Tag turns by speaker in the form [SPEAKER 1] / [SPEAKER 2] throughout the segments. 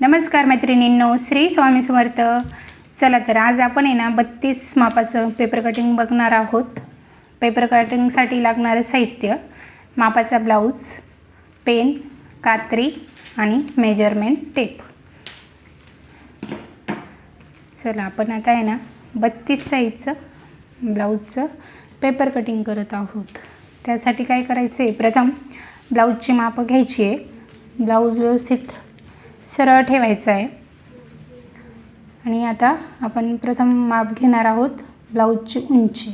[SPEAKER 1] नमस्कार मैत्रिणींनो श्री स्वामी समर्थ. चला तर आज आपण आहे ना बत्तीस मापाचं पेपर कटिंग बघणार आहोत. पेपर कटिंगसाठी लागणारं साहित्य मापाचा ब्लाऊज पेन कात्री आणि मेजरमेंट टेप चला आपण आता आहे ना बत्तीस साईजचं ब्लाऊजचं पेपर कटिंग करत आहोत. त्यासाठी काय करायचं आहे प्रथम ब्लाऊजची मापं घ्यायची आहे. ब्लाऊज व्यवस्थित सरळ ठेवायचा आहे. आणि आता आपण प्रथम माप घेणार आहोत ब्लाऊजची उंची.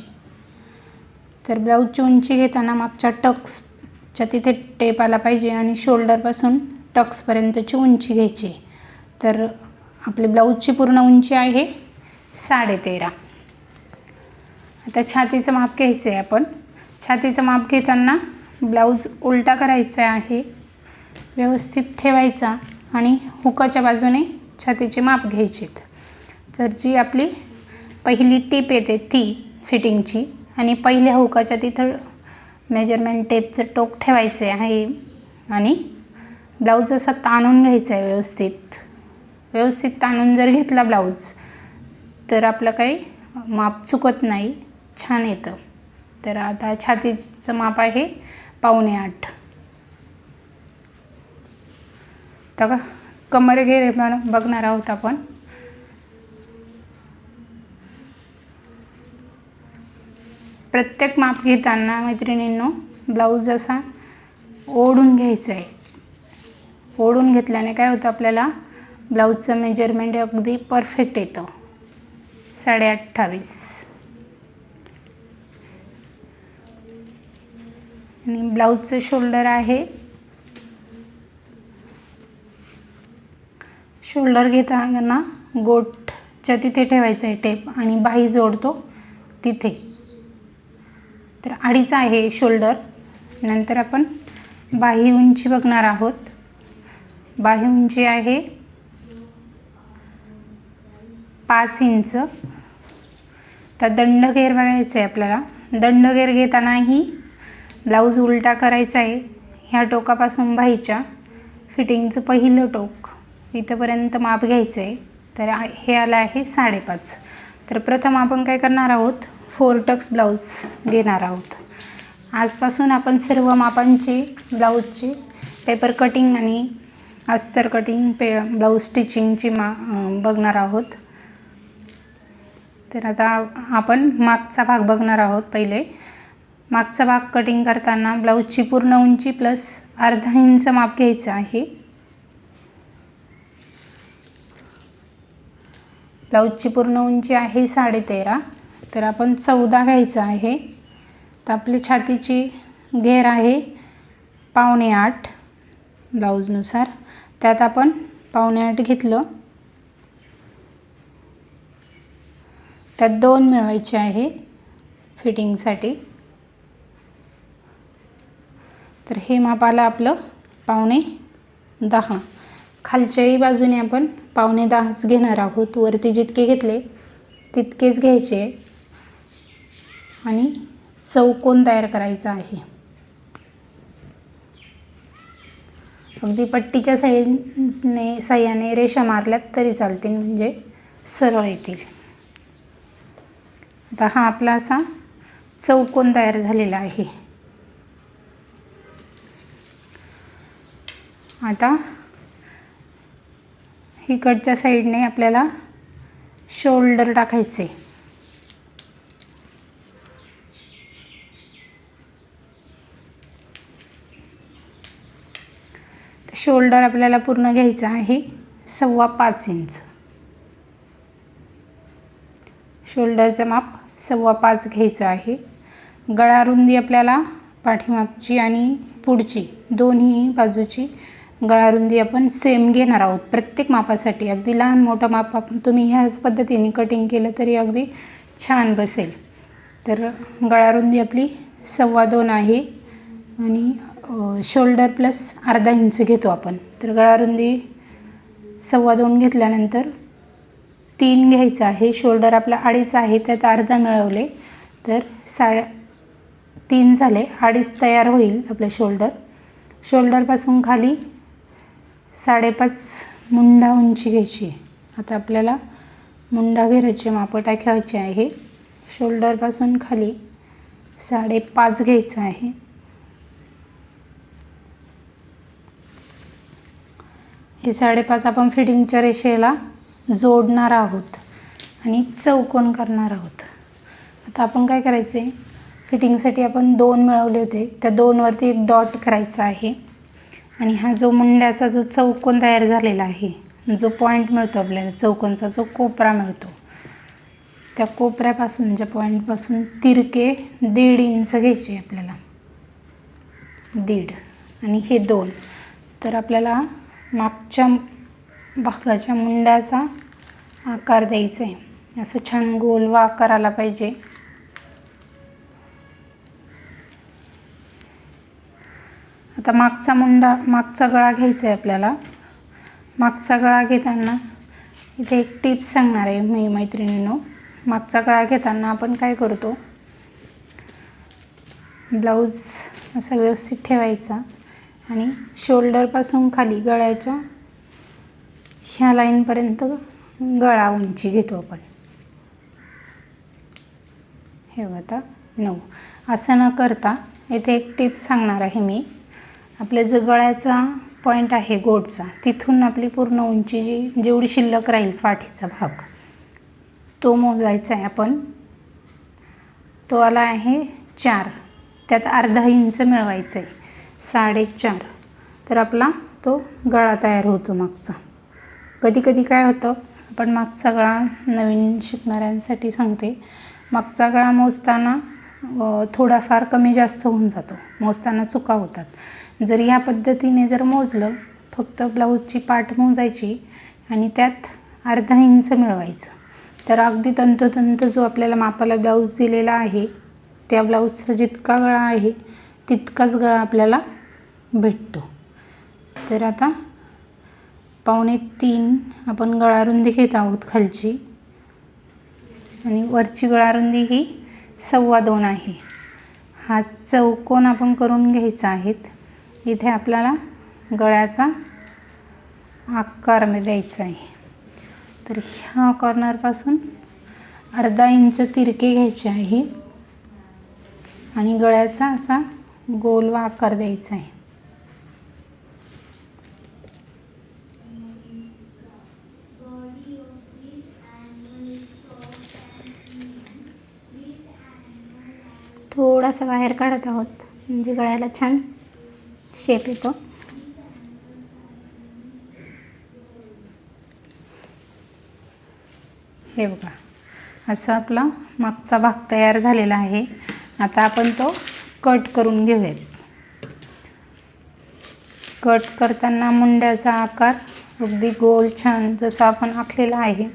[SPEAKER 1] तर ब्लाऊजची उंची घेताना मागच्या टक्सच्या तिथे टेप आला पाहिजे आणि शोल्डरपासून टक्सपर्यंतची उंची घ्यायची. तर आपली ब्लाऊजची पूर्ण उंची आहे साडेतेरा. आता छातीचं माप घ्यायचं आहे आपण. छातीचं माप घेताना ब्लाऊज उलटा करायचा आहे. व्यवस्थित ठेवायचा. आणि हुकाच्या बाजूने छातीचे माप घ्यायचेत तर जी आपली पहिली टीप येते ती फिटिंगची आणि पहिल्या हुकाच्या तिथं मेजरमेंट टेपचं टोक ठेवायचं आहे आणि ब्लाऊज असा ताणून घ्यायचा आहे व्यवस्थित. व्यवस्थित ताणून जर घेतला ब्लाऊज तर आपलं काही माप चुकत नाही. छान येतं. तर आता छातीचं माप आहे पावणे आठ. तर कमर घेरे बघणार आहोत आपण. प्रत्येक माप घेताना मैत्रिणींनो ब्लाऊज असा ओढून घ्यायचा आहे. ओढून घेतल्याने काय होतं आपल्याला? ब्लाऊजचं मेजरमेंट अगदी परफेक्ट येतं. साडे अठ्ठावीस आणि ब्लाऊजचं शोल्डर आहे शोल्डर घेताना गोटच्या तिथे ठेवायचं आहे टेप आणि बाही जोडतो तिथे. तर अडीच आहे शोल्डर. नंतर आपण बाही उंची बघणार आहोत. बाही उंची आहे पाच इंच. तर दंडघेर बघायचं आहे आपल्याला. दंडघेर घेतानाही ब्लाऊज उलटा करायचा आहे. ह्या टोकापासून बाहीच्या फिटिंगचं पहिलं टोक. इथंपर्यंत माप घ्यायचं आहे तर हे आलं आहे साडेपाच. तर प्रथम आपण काय करणार आहोत? फोर टक्स ब्लाऊज घेणार आहोत. आजपासून आपण सर्व मापांची ब्लाऊजची पेपर कटिंग आणि अस्तर कटिंग पे ब्लाऊज स्टिचिंगची मा बघणार आहोत. तर आता आपण मागचा भाग बघणार आहोत पहिले. मागचा भाग कटिंग करताना ब्लाऊजची पूर्ण उंची प्लस अर्धा इंच माप घ्यायचं आहे. ब्लाऊजची पूर्ण उंची आहे साडे तेरा तर आपण चौदा घ्यायचं आहे. तर आपली छातीची घेर आहे पावणे आठ ब्लाऊजनुसार. त्यात आपण पावणे आठ घेतलं. त्यात दोन मिळवायचे आहे फिटिंगसाठी. तर हे माप आलं आपलं पावणे दहा. खालच्याही बाजूने आपण पावणे दहाच घेणार आहोत. वरती जितके घेतले तितकेच घ्यायचे. आणि चौकोन तयार करायचा आहे? अगदी पट्टीच्या साईडने साह्याने रेषा मारल्यात तरी चालतील म्हणजे सरळ येतील. आता हा आपला असा चौकोन तयार झालेला आहे? आता इकडच्या साईडने आपल्याला शोल्डर टाकायचे. शोल्डर आपल्याला पूर्ण घ्यायचं आहे सव्वा पाच इंच. शोल्डरचं माप सव्वा पाच घ्यायचं आहे. गळा रुंदी आपल्याला पाठीमागची आणि पुढची दोन्ही बाजूची गळारुंदी आपण सेम घेणार आहोत. प्रत्येक मापासाठी. अगदी लहान मोठं माप तुम्ही ह्याच पद्धतीने कटिंग केलं तरी अगदी छान बसेल. तर गळारुंदी आपली सव्वा दोन आहे. आणि शोल्डर प्लस अर्धा इंच घेतो आपण. तर गळारुंदी सव्वा दोन घेतल्यानंतर तीन घ्यायचं आहे. शोल्डर आपला अडीच आहे त्यात अर्धा मिळवले तर साड्या तीन झाले. अडीच तयार होईल आपलं शोल्डर शोल्डरपासून खाली साडेपाच मुंडा उंची घ्यायची आहे. आता आपल्याला मुंडा घेराचे मापं टाकायचे आहे. शोल्डरपासून खाली साडेपाच घ्यायचं आहे. हे साडेपाच आपण फिटिंगच्या रेषेला जोडणार आहोत आणि चौकोन करणार आहोत. आता आपण काय करायचं आहे फिटिंगसाठी आपण दोन मिळवले होते. त्या दोनवरती एक डॉट करायचा आहे. आणि हा जो मुंड्याचा जो चौकोन तयार झालेला आहे जो पॉईंट मिळतो आपल्याला चौकोनचा जो कोपरा मिळतो त्या कोपऱ्यापासून पॉईंटपासून तिरके दीड इंच घ्यायचे आपल्याला. दीड. आणि हे दोन. तर आपल्याला मागच्या भागाच्या मुंड्याचा आकार द्यायचा आहे. असं छान गोल आकार आला पाहिजे. आता मागचा मुंडा मागचा गळा घ्यायचा आहे आपल्याला. मागचा गळा घेताना इथे एक टिप्स सांगणार आहे मी मैत्रिणींनो. मागचा गळा घेताना आपण काय करतो? ब्लाऊज असा व्यवस्थित ठेवायचा आणि शोल्डरपासून खाली गळ्याच्या ह्या लाईनपर्यंत गळा उंची घेतो आपण. हे बघा नऊ. असं न करता इथे एक टिप सांगणार आहे मी. आपल्या जो गळ्याचा पॉईंट आहे गोडचा. तिथून आपली पूर्ण उंची जी जेवढी शिल्लक राहील फाठीचा भाग तो मोजायचा आहे आपण. तो आला आहे चार. त्यात अर्धा इंच मिळवायचं आहे साडेचार तर आपला तो गळा तयार होतो मागचा. कधी कधी काय होतं आपण मागचा गळा नवीन शिकणाऱ्यांसाठी सांगते. मागचा गळा मोजताना थोडाफार कमी जास्त होऊन जातो. मोजताना चुका होतात. जर ह्या पद्धतीने जर मोजलं फक्त ब्लाऊजची पाठ मोजायची आणि त्यात अर्धा इंच मिळवायचं. तर अगदी तंतोतंत जो आपल्याला मापाला ब्लाऊज दिलेला आहे त्या ब्लाऊजचा जितका गळा आहे तितकाच गळा आपल्याला भेटतो. तर आता पावणे तीन आपण गळारुंदी घेत आहोत खालची. आणि वरची गळारुंदी ही सव्वा दोन आहे. हा चौकोन आपण करून घ्यायचा आहेत इथे आपल्याला गळ्याचा आकार द्यायचा आहे. तर ह्या कॉर्नरपासून अर्धा इंच तिरके घ्यायचे आहे आणि गळ्याचा असा गोल आकार द्यायचा आहे. थोडासा बाहेर काढत आहोत म्हणजे गळ्याला छान शेप येतो. हे बघा. असा आपला मागचा भाग तयार झालेला आहे. आता आपण तो कट करून घेऊयात. कट करताना मुंड्याचा आकार अगदी गोल छान जसा आपण आखलेला आहे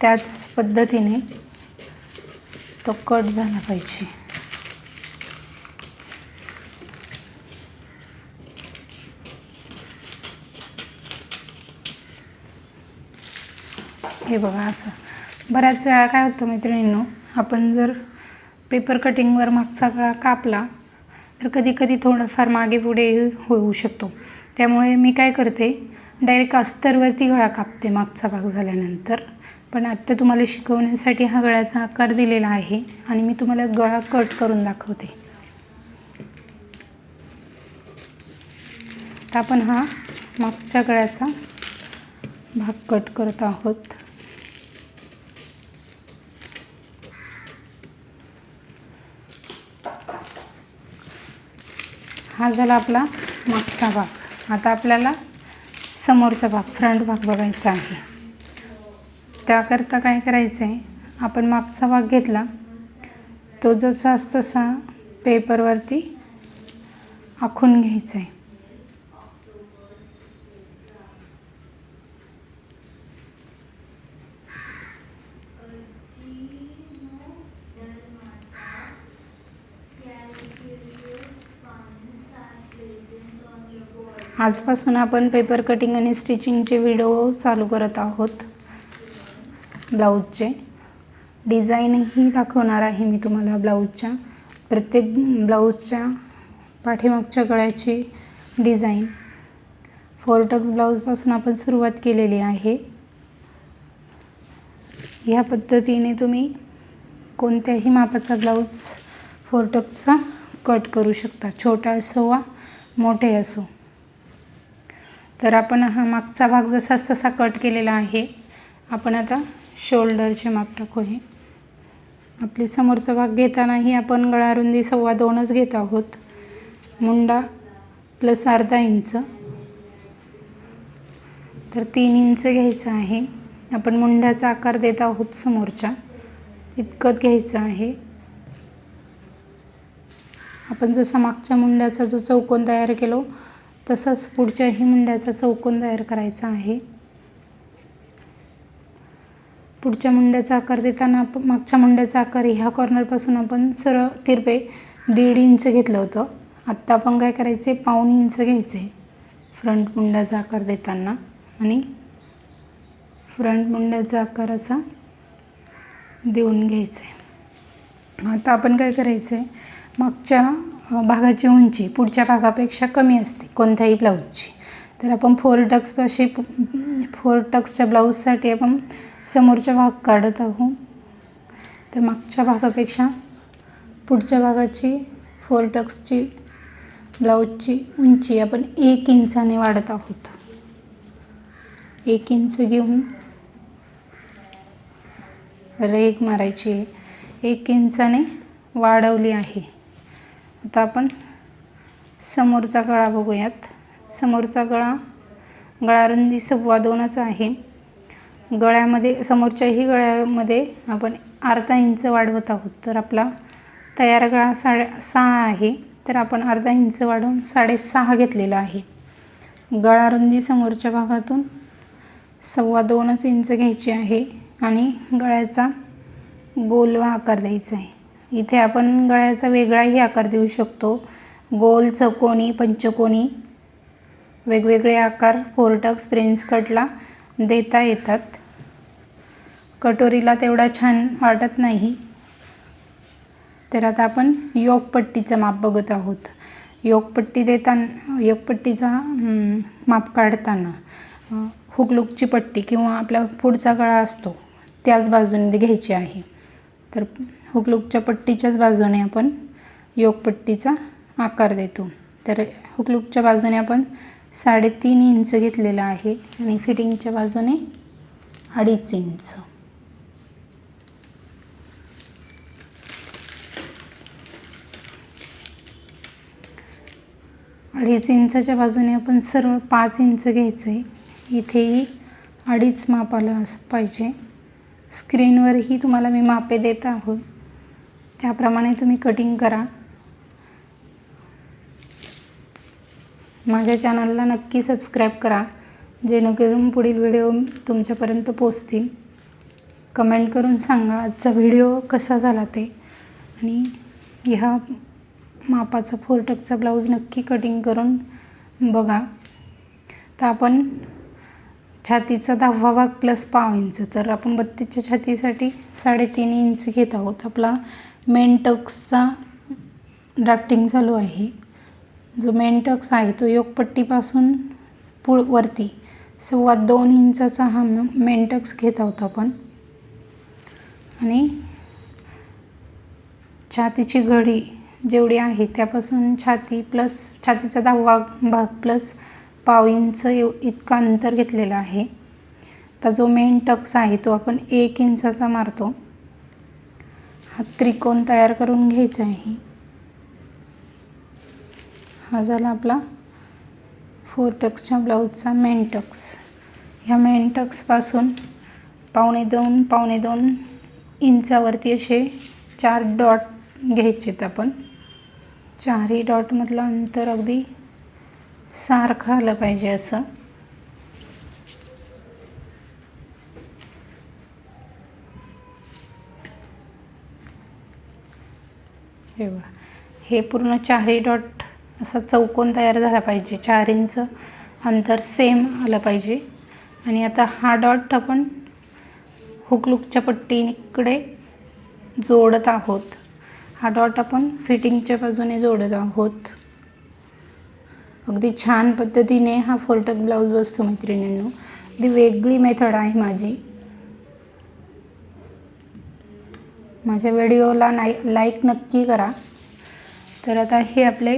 [SPEAKER 1] त्याच पद्धतीने तो कट झाला पाहिजे. हे बघा असं. बऱ्याच वेळा काय होतं मैत्रिणींनो आपण जर पेपर कटिंगवर मागचा गळा कापला तर कधी कधी थोडंफार मागे पुढे होऊ शकतो. त्यामुळे मी काय करते डायरेक्ट अस्तरवरती गळा कापते मागचा भाग झाल्यानंतर. पण आत्ता तुम्हाला शिकवण्यासाठी हा गळ्याचा आकार दिलेला आहे आणि मी तुम्हाला गळा कट करून दाखवते. तर आपण हा मागच्या गळ्याचा भाग कट करत आहोत. हा झाला आपला मागचा भाग. आता आपल्याला समोरचा भाग फ्रंट भाग बघायचा आहे. त्याकरता काय करायचं आहे आपण मागचा भाग घेतला. तो जसा तसा पेपरवरती आखून घ्यायचा आहे आजपासून आपण पेपर कटिंग आणि स्टिचिंगचे व्हिडिओ चालू करत आहोत. ब्लाऊजचे. डिझाईनही दाखवणार आहे मी तुम्हाला ब्लाऊजच्या. प्रत्येक ब्लाऊजच्या पाठीमागच्या गळ्याची डिझाईन फोरटक्स ब्लाऊजपासून आपण सुरुवात केलेली आहे. ह्या पद्धतीने तुम्ही कोणत्याही मापाचा ब्लाऊज फोरटक्सचा कट करू शकता. छोटा असो वा मोठे असो. तर आपण हा मागचा भाग जसा तसा कट केलेला आहे. आपण आता शोल्डरचे माप टाकू हे आपली समोरचा भाग घेतानाही आपण गळारुंदी सव्वा दोनच घेत आहोत. मुंडा प्लस अर्धा इंच. तर तीन इंच घ्यायचं आहे. आपण मुंड्याचा आकार देत आहोत समोरच्या. इतकंच घ्यायचं आहे. आपण जसा मागच्या मुंड्याचा जो चौकोन तयार केलो तसंच पुढच्याही मुंड्याचा चौकोन तयार करायचा आहे. पुढच्या मुंड्याचा आकार देताना मागच्या मुंड्याचा आकार ह्या कॉर्नरपासून आपण सरळ तिरपे दीड इंच घेतलं होतं. आत्ता आपण काय करायचे पाऊण इंच घ्यायचे फ्रंट मुंड्याचा आकार देताना आणि फ्रंट मुंड्याचा आकार असा देऊन घ्यायचा आहे आता आपण काय करायचं आहे मागच्या भागाची उंची पुढच्या भागापेक्षा कमी असते कोणत्याही ब्लाऊजची तर आपण फोर टक्सपाशी फोर टक्सच्या ब्लाऊजसाठी आपण समोरचा भाग काढत आहोत. तर मागच्या भागापेक्षा पुढच्या भागाची फोर टक्सची ब्लाऊजची उंची आपण एक इंचाने वाढत आहोत. एक इंच घेऊन रेग मारायची आहे. एक इंचाने वाढवली आहे. आता आपण समोरचा गळा बघूयात. समोरचा गळा गळारुंदी सव्वा दोनच आहे. गळ्यामध्ये समोरच्याही गळ्यामध्ये आपण अर्धा इंच वाढवत आहोत. तर आपला तयार गळा साडे सहा आहे. तर आपण अर्धा इंच वाढवून साडेसहा घेतलेला आहे. गळारुंदी समोरच्या भागातून सव्वा दोनच इंच घ्यायची आहे आणि गळ्याचा गोलवा आकार द्यायचा आहे. इथे आपण गळ्याचा वेगळाही आकार देऊ शकतो. गोल चौकोनी पंचकोनी वेगवेगळे आकार फोरटक्स प्रिन्स कटला देता येतात. कटोरीला तेवढा छान वाटत नाही. तर आता आपण योगपट्टीचं माप बघत आहोत. योगपट्टी देताना योगपट्टीचा माप काढताना हुकलुकची पट्टी किंवा आपला पुढचा गळा असतो त्याच बाजूने घ्यायची आहे. तर हुकलूकच्या पट्टीच्याच बाजूने आपण योगपट्टीचा आकार देतो. तर हुकलुकच्या बाजूने आपण साडेतीन इंच घेतलेला आहे आणि फिटिंगच्या बाजूने अडीच इंच. अडीच इंचाच्या बाजूने आपण सरळ पाच इंच घ्यायचं आहे इथेही अडीच मापाला असं पाहिजे. स्क्रीनवरही तुम्हाला मी मापे देत आहोत. त्याप्रमाणे तुम्ही कटिंग करा. माझ्या चॅनलला नक्की सबस्क्राईब करा जेणेकरून पुढील व्हिडिओ तुमच्यापर्यंत पोचतील कमेंट करून सांगा आजचा व्हिडिओ कसा झाला ते. आणि ह्या मापाचा फोरटकचा ब्लाऊज नक्की कटिंग करून बघा. तर आपण छातीचा दहावा भाग प्लस पाव इंच तर आपण बत्तीसच्या छातीसाठी साडेतीन इंच घेत आहोत. आपला मेन टक्सचा ड्राफ्टिंग चालू आहे. जो मेन टक्स आहे तो योगपट्टीपासून पुढ वरती सव्वा दोन इंचाचा हा मेन टक्स घेत आहोत आपण. आणि छातीची घडी जेवढी आहे त्यापासून छाती प्लस छातीचा दहावा भाग प्लस पाव इंच इतका अंतर घेतलेला आहे. आता जो मेन टक्स आहे तो आपण एक इंचाचा मारतो. हा त्रिकोण तयार करून घ्यायचा आहे. हा झाला आपला फोर टक्सच्या ब्लाऊजचा मेन टक्स ह्या मेन टक्सपासून पावणे दोन पावणे दोन इंचावरती असे चार डॉट घ्यायचेत आपण. चारही डॉटमधलं अंतर अगदी सारखं आलं पाहिजे असं हे बघा हे पूर्ण चारही डॉट असा चौकोन तयार झाला पाहिजे. चार इंच अंतर सेम आलं पाहिजे. आणि आता हा डॉट आपण हुकलुकच्या पट्टीकडे जोडत आहोत. हा डॉट आपण फिटिंगच्या बाजूने जोडत आहोत. अगदी छान पद्धतीने हा फोरटक ब्लाऊज बसतो मैत्रिणींनो. अगदी वेगळी मेथड आहे माझी. माझ्या व्हिडिओला नाई लाईक नक्की करा. तर आता हे आपले.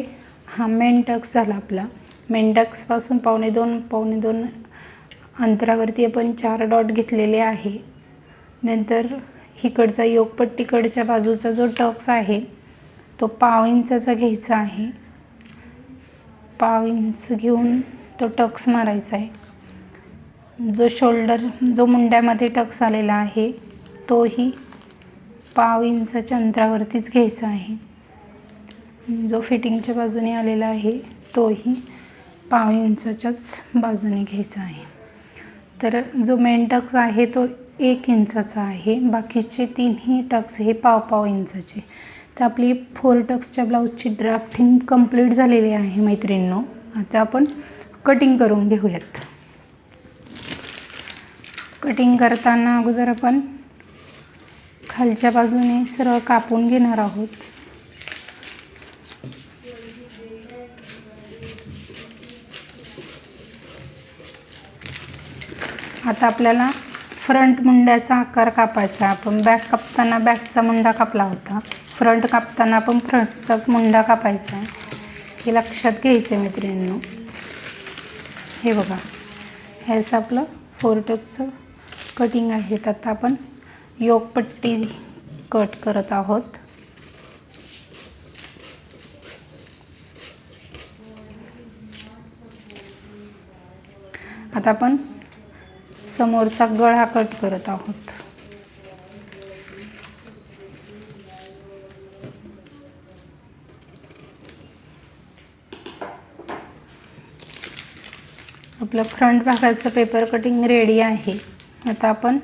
[SPEAKER 1] हा मेंटक्स झाला आपला. मेंटक्सपासून पावणे दोन पावणे दोन अंतरावरती आपण चार डॉट घेतलेले आहे. नंतर इकडचा योगपट्टीकडच्या बाजूचा जो टक्स आहे तो पाव इंचाचा घ्यायचा आहे. पाव इंच घेऊन तो टक्स मारायचा आहे. जो शोल्डर जो मुंड्यामध्ये टक्स आलेला आहे तोही पाव इंचाच्या अंतरावरतीच घ्यायचा आहे. जो फिटिंगच्या बाजूने आलेला आहे तोही पाव इंचाच्याच बाजूने घ्यायचा आहे. तर जो मेन टक्स आहे तो एक इंचाचा आहे. बाकीचे तीनही टक्स हे पाव पाव इंचाचे. तर आपली फोर टक्सच्या ब्लाऊजची ड्राफ्टिंग कंप्लीट झालेली आहे मैत्रिणींनो. आता आपण कटिंग करून घेऊयात. कटिंग करताना अगोदर आपण खालच्या बाजूने सरळ कापून घेणार आहोत. आता आपल्याला फ्रंट मुंड्याचा आकार कापायचा. आपण बॅक कापताना बॅकचा मुंडा कापला होता. फ्रंट कापताना आपण फ्रंटचाच मुंडा कापायचा आहे. हे लक्षात घ्यायचं आहे मित्रांनो हे बघा. हे असं आपलं फोरटोकचं कटिंग आहे. आता आपण योगपट्टी कट करत आहोत. आता आपण समोरचा गळा कट करत आहोत. आपलं फ्रंट भागाचं पेपर कटिंग रेडी आहे. आता आपण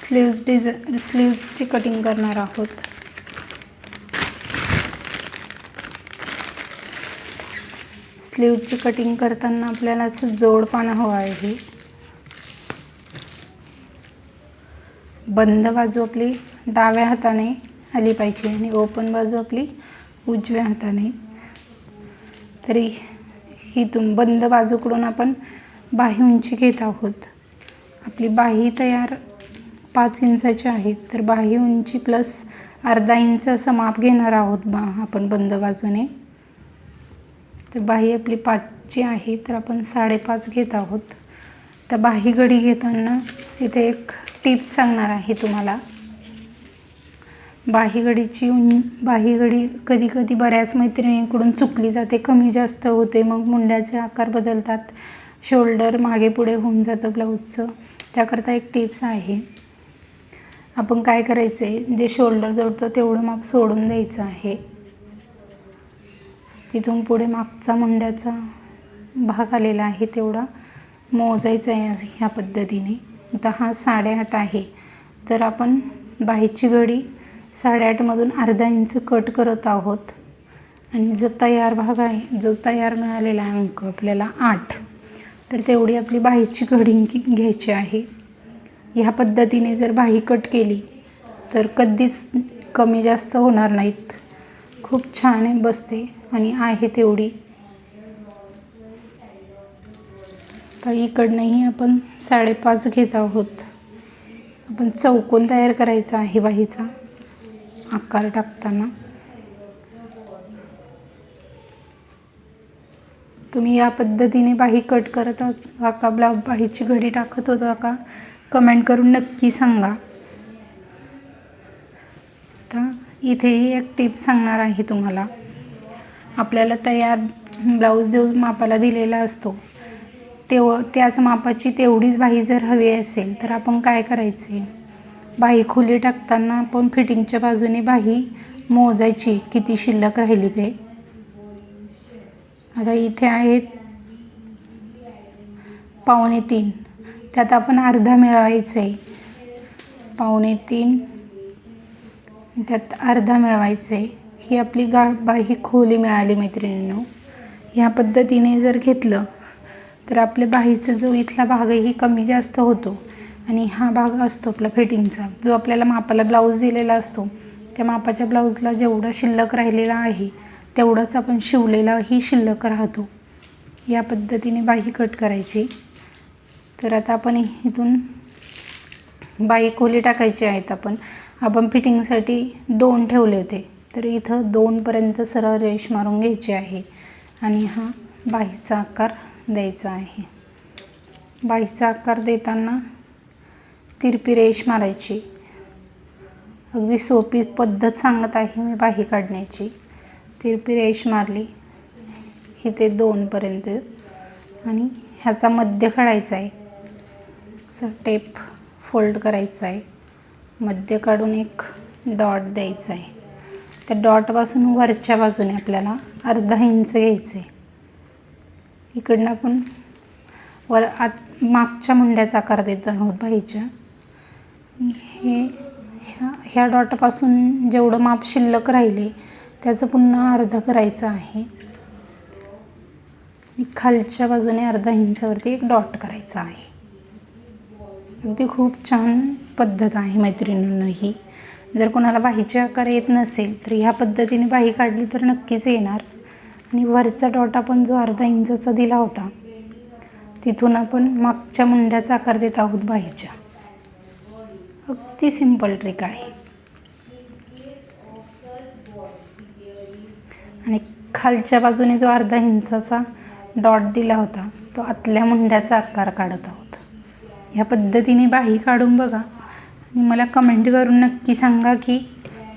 [SPEAKER 1] स्लीव्ज डिझ स्लीव्जची कटिंग करणार आहोत. स्लीवची कटिंग करताना आपल्याला असं जोडपान हवं आहे. बंद बाजू आपली डाव्या हाताने आली पाहिजे आणि ओपन बाजू आपली उजव्या हाताने. तरी हिथून बंद बाजूकडून आपण बाही उंची घेत आहोत. आपली बाही तयार पाच इंचाची आहे. तर बाही उंची प्लस अर्धा इंच असं माप घेणार आहोत बा आपण बंद बाजूने. तर बाही आपली पाचची आहे. तर आपण साडेपाच घेत आहोत. तर बाही घडी घेताना इथे एक टिप्स सांगणार आहे तुम्हाला. बाहीगडीची उं बाही कधीकधी कधी कधी बऱ्याच मैत्रिणींकडून चुकली जाते कमी जास्त होते मग मुंड्याचे आकार बदलतात शोल्डर मागे पुढे होऊन जातं ब्लाऊजचं. त्याकरता एक टिप्स आहे. आपण काय करायचं आहे जे शोल्डर जोडतो तेवढं माप सोडून द्यायचं आहे. तिथून पुढे मागचा मुंड्याचा भाग आलेला आहे तेवढा. मोजायचा आहे ह्या पद्धतीने. आता हा साडेआठ आहे. तर आपण बाहीची घडी साडेआठमधून अर्धा इंच कट करत आहोत. आणि जो तयार भाग आहे जो तयार मिळालेला आहे अंक आपल्याला आठ. तर तेवढी आपली बाहीची घडी घ्यायची आहे. ह्या पद्धतीने जर बाही कट केली तर कधीच कमी जास्त होणार नाहीत. खूप छान बसते आणि आहे तेवढी. तर इकडनंही आपण साडेपाच घेत आहोत. आपण चौकोन तयार करायचा आहे बाहीचा. आकार टाकताना. तुम्ही या पद्धतीने बाही कट करत आहात. का ब्ला बाहीची घडी टाकत होता का? कमेंट करून नक्की सांगा. आता इथेही एक टिप सांगणार आहे तुम्हाला. आपल्याला तयार ब्लाऊज देऊन मापाला दिलेला असतो तेव त्याच मापाची तेवढीच बाही जर हवी असेल तर आपण काय करायचे? बाही खुली टाकताना आपण फिटिंगच्या बाजूने बाही मोजायची किती शिल्लक राहिली ते. आता इथे आहेत पावणे तीन. त्यात आपण अर्धा मिळवायचं. आहे पावणे तीन. त्यात अर्धा मिळवायचं. आहे ही आपली गा बाही खोली मिळाली मैत्रिणींनो. ह्या पद्धतीने जर घेतलं तर आपल्या बाहीचा जो इथला भागही कमी जास्त होतो. आणि हा भाग असतो आपला फिटिंगचा जो आपल्याला मापाला ब्लाऊज दिलेला असतो. त्या मापाच्या ब्लाऊजला जेवढा शिल्लक राहिलेला आहे तेवढाच आपण शिवलेलाही शिल्लक राहतो. या पद्धतीने बाही कट करायची. तर आता आपण इथून बाही खोली टाकायची आहेत आपण. आपण फिटिंगसाठी दोन ठेवले होते. तर इथं दोनपर्यंत सरळ रेष मारून घ्यायची आहे. आणि हा बाहीचा आकार द्यायचा आहे. बाईचा आकार देताना तिरपी रेष मारायची. अगदी सोपी पद्धत सांगत आहे मी बाही काढण्याची. तिरपी रेष मारली इथे दोनपर्यंत आणि ह्याचा मध्य काढायचा आहे. असं टेप फोल्ड करायचा आहे. मध्य काढून एक डॉट द्यायचा आहे. त्या डॉटपासून वरच्या बाजूने आपल्याला अर्धा इंच घ्यायचं आहे इकडनं आपण वर आत मागच्या मुंड्याचा आकार देतो आहोत बाईच्या. हे ह्या ह्या डॉटपासून जेवढं माप शिल्लक राहिले त्याचं पुन्हा अर्धा करायचं आहे. खालच्या बाजूने अर्धा इंचावरती एक डॉट करायचा आहे. अगदी खूप छान पद्धत आहे मैत्रिणींनो ही जर कोणाला बाहीचे आकार येत नसेल तर ह्या पद्धतीने बाही काढली तर नक्कीच येणार. आणि वरचा डॉट आपण जो अर्धा इंचाचा दिला होता तिथून आपण मागच्या मुंड्याचा आकार देत आहोत बाहीच्या. अगदी सिंपल ट्रिक आहे. आणि खालच्या बाजूने जो अर्धा इंचाचा डॉट दिला होता तो आतल्या मुंड्याचा आकार काढत आहोत. ह्या पद्धतीने बाही काढून बघा. आणि मला कमेंट करून नक्की सांगा की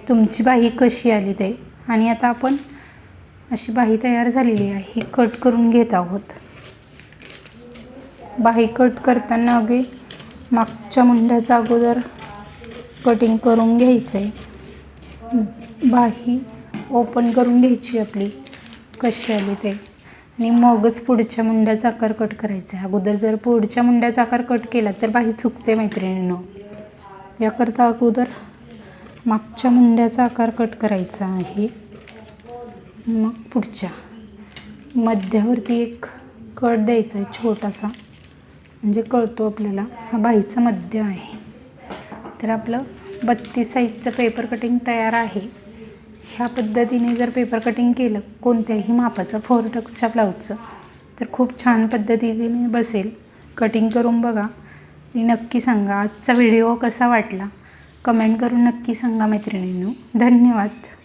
[SPEAKER 1] तुमची बाही कशी आली ते. आणि आता आपण अशी बाही तयार झालेली आहे. ही कट करून घेत आहोत. बाही कट करताना अगदी मागच्या मुंड्याचा अगोदर कटिंग करून घ्यायचं आहे बाही ओपन करून घ्यायची आपली. कशी आली ते. आणि मगच पुढच्या मुंड्याचा आकार कट करायचा आहे अगोदर जर पुढच्या मुंड्याचा आकार कट केला तर बाही चुकते मैत्रिणीनं. याकरता अगोदर मागच्या मुंड्याचा आकार कट करायचा आहे. मग पुढच्या. मध्यावरती एक कट द्यायचा आहे छोटासा. म्हणजे कळतो आपल्याला हा बाहीचा मध्य आहे. तर आपलं बत्तीस साईजचं पेपर कटिंग तयार आहे. ह्या पद्धतीने जर पेपर कटिंग केलं कोणत्याही मापाचं फोर टक्सच्या ब्लाऊजचं तर खूप छान पद्धतीने बसेल. कटिंग करून बघा. आणि नक्की सांगा आजचा व्हिडिओ कसा वाटला? कमेंट करून नक्की सांगा मैत्रिणींनो. धन्यवाद.